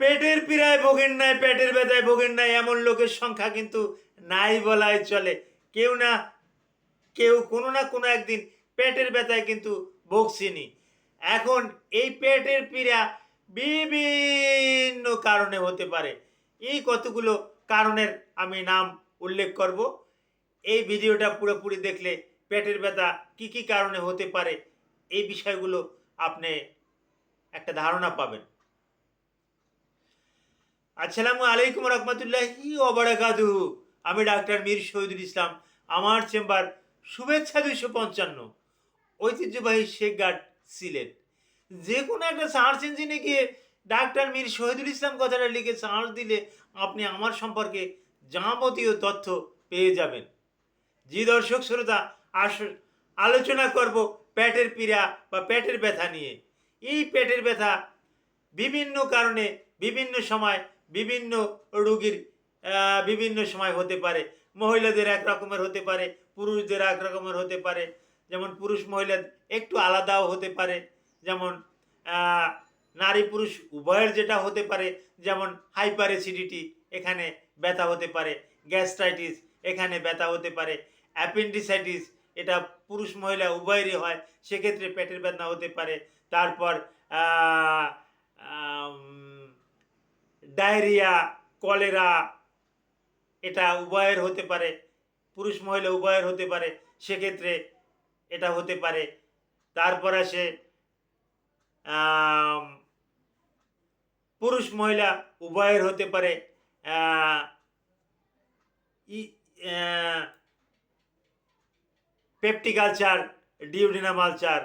পেটের পীড়ায় ভোগেন নাই পেটের ব্যথায় ভোগেন নাই এমন লোকের সংখ্যা কিন্তু নাই বলাই চলে। কেউ না, কেউ কোনো না কোনো একদিন পেটের ব্যথায় কিন্তু ভুগছিনি এখন এই পেটের পীড়া বিভিন্ন কারণে হতে পারে। এই কতগুলো কারণের আমি নাম উল্লেখ করব। এই ভিডিওটা পুরোপুরি দেখলে পেটের ব্যথা কি কি কারণে হতে পারে, এই বিষয়গুলো আপনি একটা ধারণা পাবেন। আসসালামু আলাইকুম রহমতুল্লাহি ওবরাকাতু আমি ডাক্তার মীর শহীদুল ইসলাম। আমার চেম্বার শুভেচ্ছা দুইশো পঞ্চান্ন। ঐতিহ্যবাহী শেখ গার্ড, সিলেট। যে কোনো একটা সার্চ ইঞ্জিনে গিয়ে ডাক্তার মীর শহীদুল ইসলাম কথাটা লিখে সার্চ দিলে আপনি আমার সম্পর্কে যাবতীয় তথ্য পেয়ে যাবেন। জি দর্শক শ্রোতা, আস, আলোচনা করব পেটের পীড়া বা পেটের ব্যথা নিয়ে। এই পেটের ব্যথা বিভিন্ন কারণে বিভিন্ন সময় বিভিন্ন রুগীর বিভিন্ন সময় হতে পারে। মহিলাদের এক রকমের হতে পারে, পুরুষদের এক রকমের হতে পারে। যেমন পুরুষ মহিলা একটু আলাদাও হতে পারে। যেমন নারী পুরুষ উভয়ের যেটা হতে পারে, যেমন হাইপার অ্যাসিডিটি এখানে ব্যথা হতে পারে, গ্যাস্ট্রাইটিস এখানে ব্যথা হতে পারে, অ্যাপেন্ডিসাইটিস এটা পুরুষ মহিলা উভয়েরই হয়, সেক্ষেত্রে পেটের ব্যথা হতে পারে। তারপর ডায়রিয়া, কলেরা, এটা উভয়ের হতে পারে, পুরুষ মহিলা উভয়ের হতে পারে, সেক্ষেত্রে এটা হতে পারে। তারপর আসে পুরুষ মহিলা উভয়ের হতে পারে পেপটিকালচার, ডিউডিনামালচার,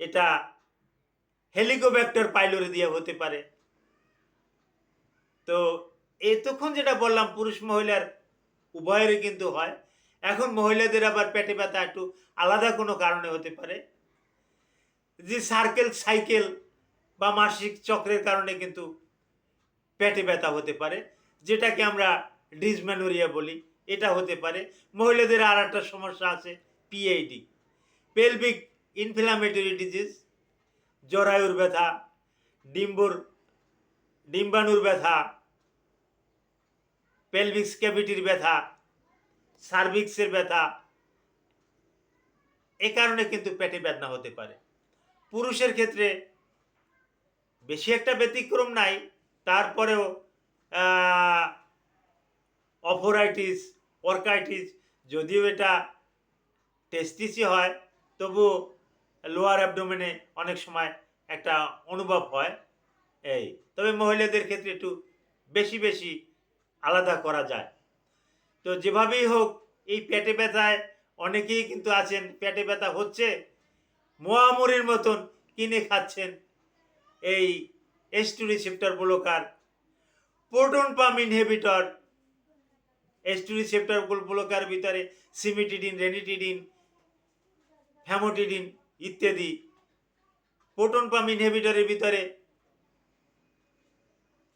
এটা হেলিকোব্যাক্টর পাইলোরে দিয়ে হতে পারে। তো এতক্ষণ যেটা বললাম, পুরুষ মহিলার উভয়েরই কিন্তু হয়। এখন মহিলাদের আবার পেটে ব্যথা একটু আলাদা কোনো কারণে হতে পারে। যে সার্কেল সাইকেল বা মাসিক চক্রের কারণে কিন্তু পেটে ব্যথা হতে পারে, যেটাকে আমরা ডিসম্যানোরিয়া বলি। এটা হতে পারে। মহিলাদের আর একটা সমস্যা আছে পিএইডি পেলভিক ইনফ্লামেটরি ডিজিজ জরায়ুর ব্যথা ডিম্বুর, ডিম্বাণুর ব্যথা পেলভিক্স ক্যাভিটির ব্যথা সার্ভিক্সের ব্যথা, এ কারণে কিন্তু পেটে ব্যথা হতে পারে। পুরুষের ক্ষেত্রে বেশি একটা ব্যতিক্রম নাই, তারপরেও অফোরাইটিস অর্কাইটিস, যদিও এটা টেস্টিসই হয়, তবু লোয়ার অ্যাবডোমেনে অনেক সময় একটা অনুভব হয়, এই। তবে মহিলাদের ক্ষেত্রে একটু বেশি বেশি আলাদা করা যায়। তো যেভাবেই হোক, এই পেটে ব্যথায় অনেকেই কিন্তু আছেন, পেটে ব্যথা হচ্ছে মোয়ামুরির মতন কিনে খাচ্ছেন এই S two receptor blocker proton pump inhibitor S two receptor blocker ভিতরে সিমিটিডিন রেনিটিডিন হ্যামোটিডিন ইত্যাদি। প্রোটন পাম্প ইনহেবিটরের ভিতরে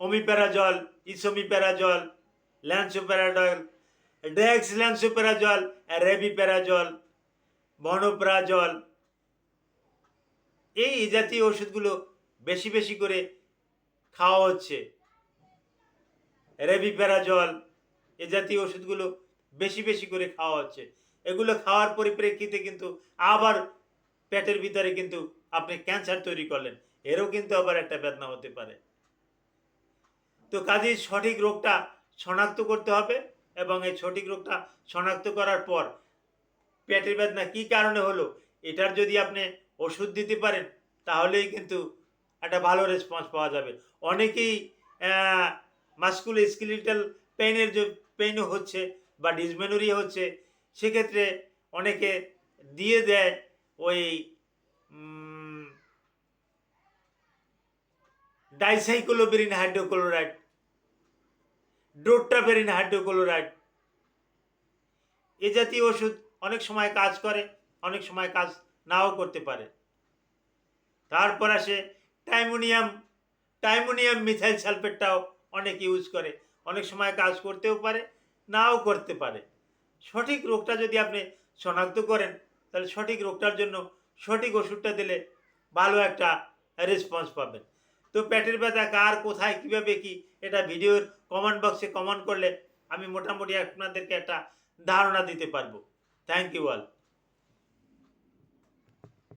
ওমিপ্যারাজল ইসোমিপ্যারাজল, ল্যান্সোপ্যারাডল, ডেক্স ল্যান্সোপ্যারাজল রেবিপ্যারাজল বনপ্রাজল এই জাতীয় ওষুধগুলো বেশি বেশি করে খাওয়া হচ্ছে। রেবিপ্যারাজল এ জাতীয় ওষুধগুলো বেশি বেশি করে খাওয়া হচ্ছে। এগুলো খাওয়ার পরিপ্রেক্ষিতে কিন্তু আবার পেটের ভিতরে কিন্তু আপনি ক্যান্সার তৈরি করলেন। এরও কিন্তু আবার একটা বেদনা হতে পারে। তো কাজেই সঠিক রোগটা শনাক্ত করতে হবে এবং এই সঠিক রোগটা শনাক্ত করার পর পেটের বেদনা কী কারণে হলো, এটার যদি আপনি ওষুধ দিতে পারেন, তাহলেই কিন্তু একটা ভালো রেসপন্স পাওয়া যাবে। অনেকেই মাস্কুলো স্কিলিটাল পেইনের যে পেইনও হচ্ছে বা ডিসমেনোরিয়া হচ্ছে, সেক্ষেত্রে অনেকে দিয়ে দেয় ওই ডাইসাইক্লোবেরিন হাইড্রোক্লোরাইড ডোট্টাবেরিন হাইড্রোক্লোরাইড এ জাতীয় ওষুধ অনেক সময় কাজ করে, অনেক সময় কাজ নাও করতে পারে। তারপর আসে টাইমোনিয়াম। টাইমোনিয়াম মিথাইল সালফেটটাও অনেক ইউজ করে, অনেক সময় কাজ করতেও পারে, নাও করতে পারে। সঠিক রোগটা যদি আপনি শনাক্ত করেন, তাহলে সঠিক রোগটার জন্য সঠিক ওষুধটা দিলে ভালো একটা রেসপন্স পাবেন। তো পেটের ব্যথা কার কোথায়, কীভাবে কি? এটা ভিডিওর কমেন্ট বক্সে কমেন্ট করলে আমি মোটামুটি আপনাদেরকে একটা ধারণা দিতে পারব। Thank you all